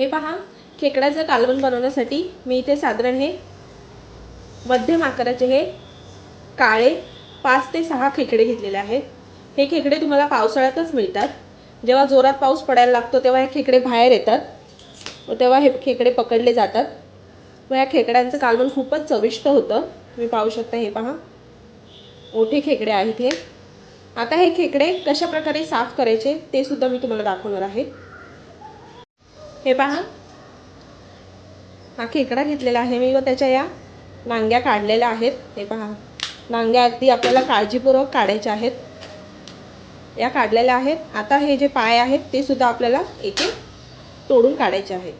हे पहा खेकड्याचं कालवण बनवण्यासाठी मी इथे साधारण हे मध्यम आकाराचे हे काळे पाच ते सहा खेकडे घेतलेले आहेत. हे खेकडे तुम्हाला पावसाळ्यातच मिळतात. जेव्हा जोरात पाऊस पडायला लागतो तेव्हा हे खेकडे बाहेर येतात. व तेव्हा हे खेकडे पकडले जातात. व या खेकड्यांचं कालवण खूपच चविष्ट होतं. तुम्ही पाहू शकता हे पहा. मोठे खेकडे आहेत हे. आता हे खेकडे कशा प्रकारे साफ करायचे ते सुद्धा मी तुम्हाला दाखवणार आहे. हे पहा. हा खेकडा घेतलेला आहे मी व त्याच्या या नांग्या काढलेल्या आहेत. हे पहा. नांग्या अगदी आपल्याला काळजीपूर्वक काढायच्या आहेत. या काढलेल्या आहेत. आता हे जे पाय आहेत ते सुद्धा आपल्याला एक तोडून काढायचे आहेत.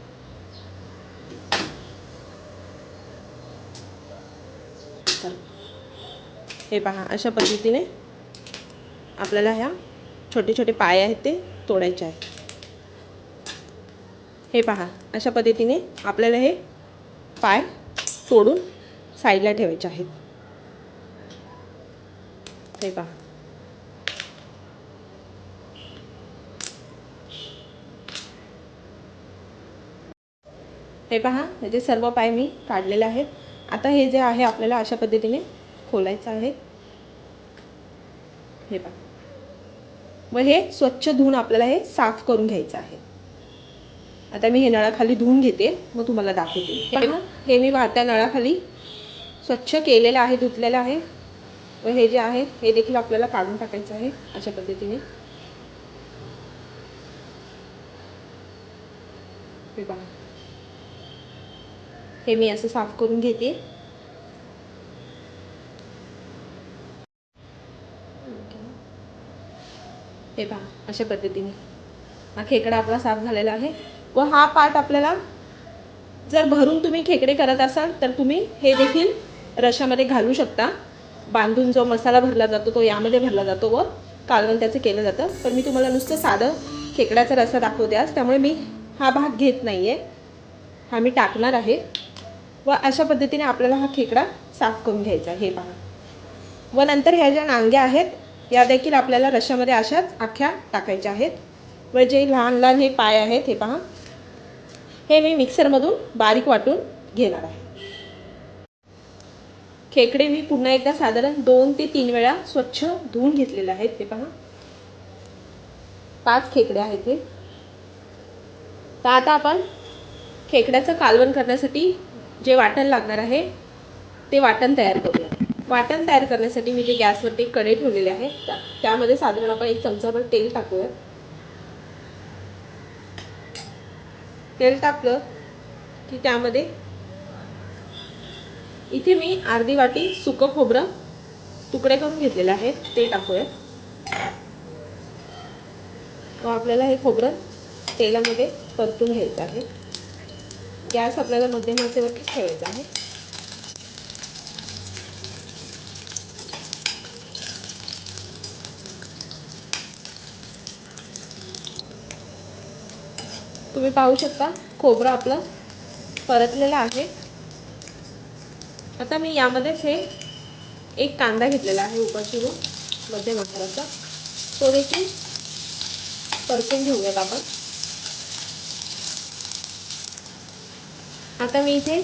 हे पहा अशा पद्धतीने आपल्याला ह्या छोटे छोटे पाय आहेत ते तोडायचे आहेत. हे पहा अशा पद्धतीने आपल्याला हे पाय सोडून साईडला ठेवायचे आहेत. हे पहा. हे पहा म्हणजे सर्व पाय मी काढलेले आहेत आता हे जे आहे आपल्याला अशा पद्धतीने खोलायचं आहे. हे पहा. व हे स्वच्छ धुवून आपल्याला हे साफ करून घ्यायचं आहे. आता मी हे नळाखाली धुवून घेते मग तुम्हाला दाखवते. हे पहा, हे मी वाहत्या नळाखाली स्वच्छ केलेलं आहे धुतलेलं आहे. व हे जे आहे हे देखील आपल्याला काढून टाकायचं आहे अशा पद्धतीने. हे पहा. हे मी असं साफ करून घेते. हे पहा अशा पद्धतीने. हा खेकडा आपला साफ झालेला आहे. व हा पाठ आपल्याला जर भरून तुम्ही खेकडे करत असाल तर तुम्ही हे देखील रशामध्ये घालू शकता. बांधून जो मसाला भरला जातो तो यामध्ये भरला जातो व कालवण त्याचं केलं जातं. पण मी तुम्हाला नुसतं साधं खेकड्याचा रसा दाखवते आज त्यामुळे मी हा भाग घेत नाही आहे हा मी टाकणार आहे. व अशा पद्धतीने आपल्याला हा खेकडा साफ करून घ्यायचा हे पहा. व नंतर ह्या ज्या नांग्या आहेत या देखील आपल्याला रशामध्ये अशाच अख्ख्या टाकायच्या आहेत. व जे लहान लहान हे पाय आहेत हे पहा. हे मी मिक्सरमधून बारीक वाटून घेणार आहे. खेकडे मी पुन्हा एकदा साधारण दोन ते तीन वेळा स्वच्छ धुवून घेतलेले आहेत ते पहा. पाच खेकडे आहेत हे. तर आता आपण खेकड्याचं कालवण करण्यासाठी जे वाटण लागणार आहे ते वाटण तयार करूया. वाटण तयार करण्यासाठी मी जे गॅसवरती कढई ठेवलेले आहे त्यामध्ये साधारण आपण एक चमचाभर तेल टाकूया. तेल टाकलं की त्यामध्ये इथे मी अर्धी वाटी सुकं खोबरं तुकडे करून घेतलेले आहेत ते टाकूया व आपल्याला हे खोबरं तेलामध्ये परतून घ्यायचं आहे. गॅस आपल्याला मध्यम आचेवरती ठेवायचा आहे. तुम्ही पाहू शकता खोबरं आपलं परतलेलं आहे. आता मी यामध्ये हे एक कांदा घेतलेला आहे उपाशी मध्य आकाराचा तो देखील परतून घेऊयात आपण. आता मी इथे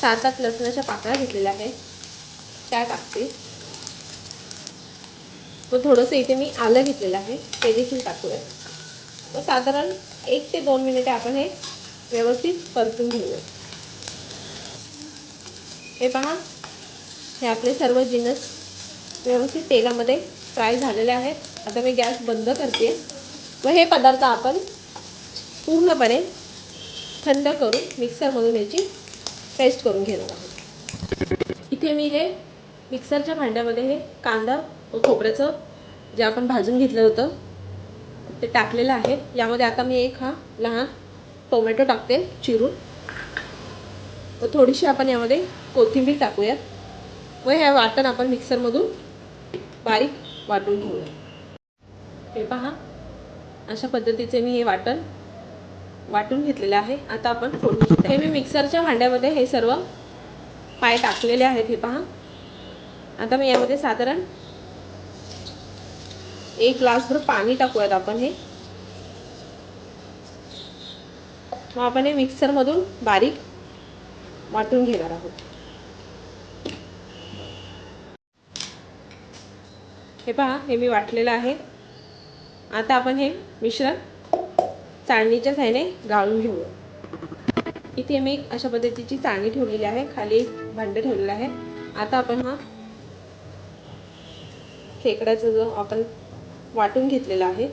सात आठ लसणाच्या पाकळ्या घेतलेल्या आहेत. त्या टाकते. व थोडंसं इथे मी आलं घेतलेलं आहे ते देखील टाकूया मग साधारण एक ते दोन मिनिटे आपण हे व्यवस्थित परतून घेऊया. हे पहा हे आपले सर्व जिनस व्यवस्थित तेलामध्ये फ्राय झालेले आहेत. आता मी गॅस बंद करते. व हे पदार्थ आपण पूर्णपणे थंड करून मिक्सरमधून याची पेस्ट करून घेणार आहोत. इथे मी हे मिक्सरच्या भांड्यामध्ये हे कांदा व खोबऱ्याचं जे आपण भाजून घेतलं होतं ते टाकलेलं आहे. यामध्ये आता मी एक हा लहान टोमॅटो टाकते चिरून. व थोडीशी आपण यामध्ये कोथिंबीर टाकूयात. व हे वाटण आपण मिक्सरमधून बारीक वाटून घेऊया. हे पहा. अशा पद्धतीचे मी हे वाटण वाटून घेतलेलं आहे. आता आपण फोडणी हे मी मिक्सरच्या भांड्यामध्ये हे सर्व पाय टाकलेले आहेत. हे पहा. आता मी यामध्ये साधारण एक ग्लासभर पाणी टाकूयात आपण हे. मग आपण हे मिक्सरमधून बारीक वाटून घेणार आहोत. हे पहा हे मी वाटलेलं आहे. आता आपण हे मिश्रण चाळणीच्या साह्याने गाळून घेऊया. इथे मी अशा पद्धतीची चाळणी ठेवलेली आहे खाली एक भांडं ठेवलेलं आहे. आता आपण हा खेकड्याचा जो आपण वाटून घेतलेलं आहे.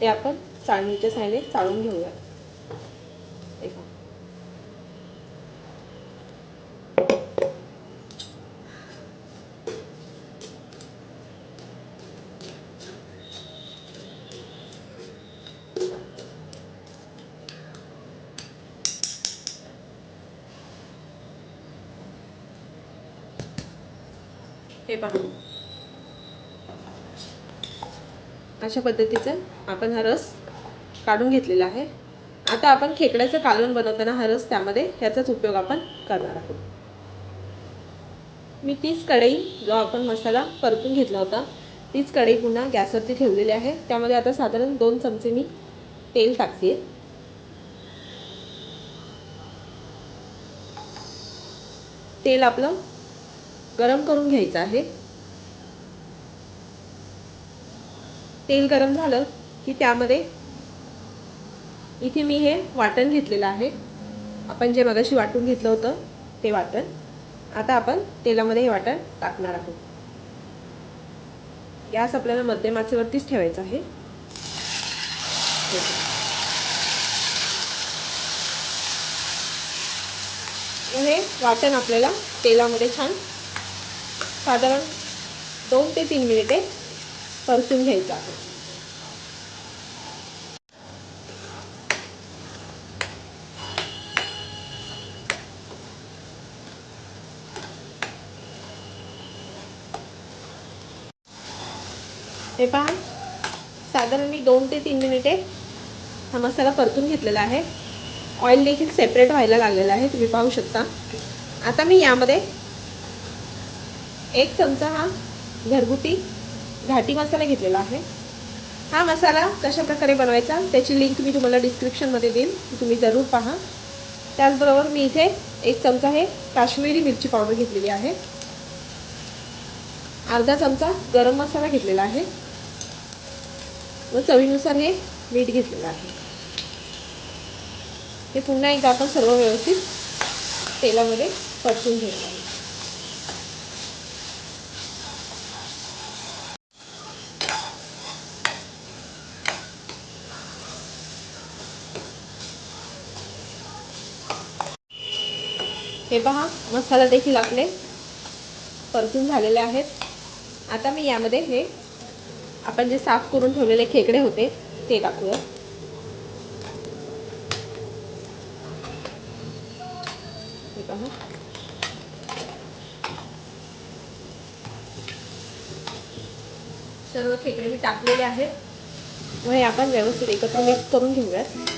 ते आपण चाळणीच्या साह्याने चाळून घेऊया. हे हे पहा. अशा पद्धतीचं आपण हा रस काढून घेतलेला आहे. आता आपण खेकड्याचं कालवण बनवताना हा रस त्यामध्ये ह्याचाच उपयोग आपण करणार आहोत. मी तीच कढई जो आपण मसाला परतून घेतला होता तीच कढई पुन्हा गॅसवरती ठेवलेली आहे. त्यामध्ये आता साधारण दोन चमचे मी तेल टाकते तेल आपलं गरम करून घ्यायचं आहे. तेल गरम झालं की त्यामध्ये इथे मी हे वाटण घेतलेलं आहे. आपण जे मगाशी वाटून घेतलं होतं ते वाटण. आता आपण तेलामध्ये हे वाटण टाकणार आहोत. गॅस आपल्याला मध्यम आचेवरतीच ठेवायचा आहे. हे वाटण आपल्याला तेलामध्ये छान साधारण दोन ते तीन मिनिटे परतून घ्यायचा हे पहा साधारण मी दोन ते तीन मिनिटे हा मसाला परतून घेतलेला आहे. ऑइल देखील सेपरेट व्हायला लागलेला आहे तुम्ही पाहू शकता. आता मी यामध्ये एक चमचा हा घरगुती घाटी मसाला घेतलेला आहे. हा मसाला कशा प्रकारे बनवायचा त्याची लिंक मी तुम्हाला डिस्क्रिप्शनमध्ये देईन. तुम्ही जरूर पहा. त्याचबरोबर मी इथे एक चमचा हे काश्मीरी मिरची पावडर घेतलेली आहे. अर्धा चमचा गरम मसाला घेतलेला आहे. व चवीनुसार हे मीठ घेतलेलं आहे. हे पुन्हा एकदा आपण सर्व व्यवस्थित तेलामध्ये परतून घ्यायचं हे पहा मसाला देखील आपले परतून झालेले आहेत. आता मी यामध्ये हे आपण जे साफ करून ठेवलेले खेकडे होते ते टाकूया. हे पहा सर्व खेकडे मी टाकलेले आहेत. मग हे आपण व्यवस्थित एकत्र मिक्स करून घेऊयात.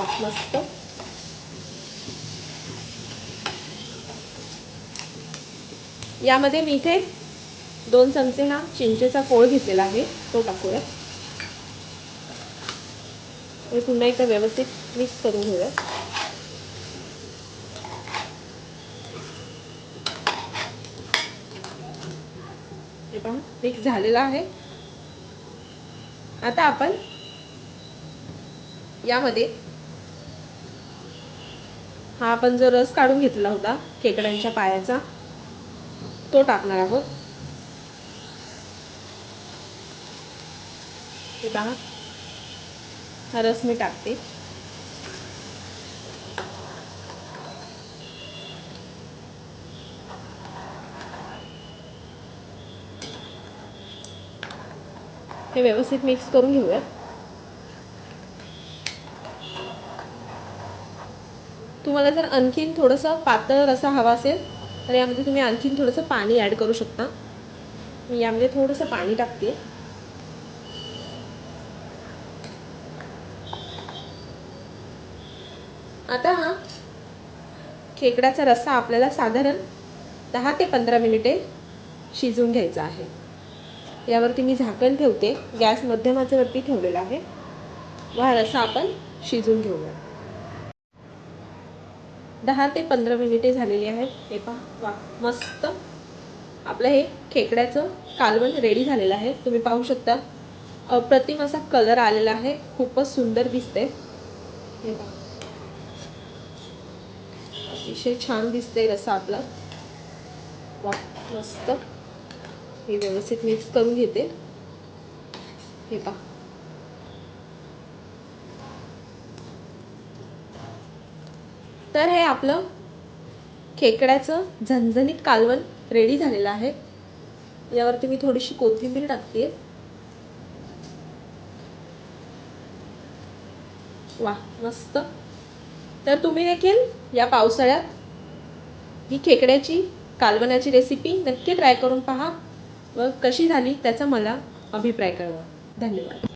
वा मस्त यामध्ये मी इथे दोन चमचे हा चिंचेचा कोळ घेतलेला आहे तो टाकूया. मी पुन्हा एकदा व्यवस्थित मिक्स करून घेऊया. हे पहा मिक्स झालेला आहे. आता आपण यामध्ये हा आपण जो रस काढून घेतला होता खेकड्यांच्या पायाचा तो टाकणार आहोत. हे पहा. हा रस मी टाकते. हे व्यवस्थित मिक्स करून घेऊया तुम्हाला जर आणखीन थोडंसं पातळ रसा हवा असेल तर यामध्ये तुम्ही आणखीन थोडंसं पाणी ॲड करू शकता. मी यामध्ये थोडंसं पाणी टाकते. आता हा खेकड्याचा रस्सा आपल्याला साधारण दहा ते पंधरा मिनिटे शिजवून घ्यायचा आहे. यावरती मी झाकण ठेवते. गॅस मध्यमाच्यावरती ठेवलेला आहे. व हा रस्सा आपण शिजून घेऊया. दहा ते पंधरा मिनिटे झालेली आहेत. हे पहा वा मस्त. आपलं हे खेकड्याचं कालवण रेडी झालेलं आहे. तुम्ही पाहू शकता. अप्रतिम असा कलर आलेला आहे. खूपच सुंदर दिसते हे पहा. अतिशय छान दिसते रसा आपला. वा मस्त. हे व्यवस्थित मिक्स करून घेते. हे पहा तर हे आपलं खेकड्याचं झणझणीत कालवण रेडी झालेलं आहे. यावरती मी थोडीशी कोथिंबीर टाकते वा मस्त. तर तुम्ही देखील या पावसाळ्यात ही खेकड्याची कालवणाची रेसिपी नक्की ट्राय करून पहा. व कशी झाली त्याचा मला अभिप्राय कळवा. धन्यवाद.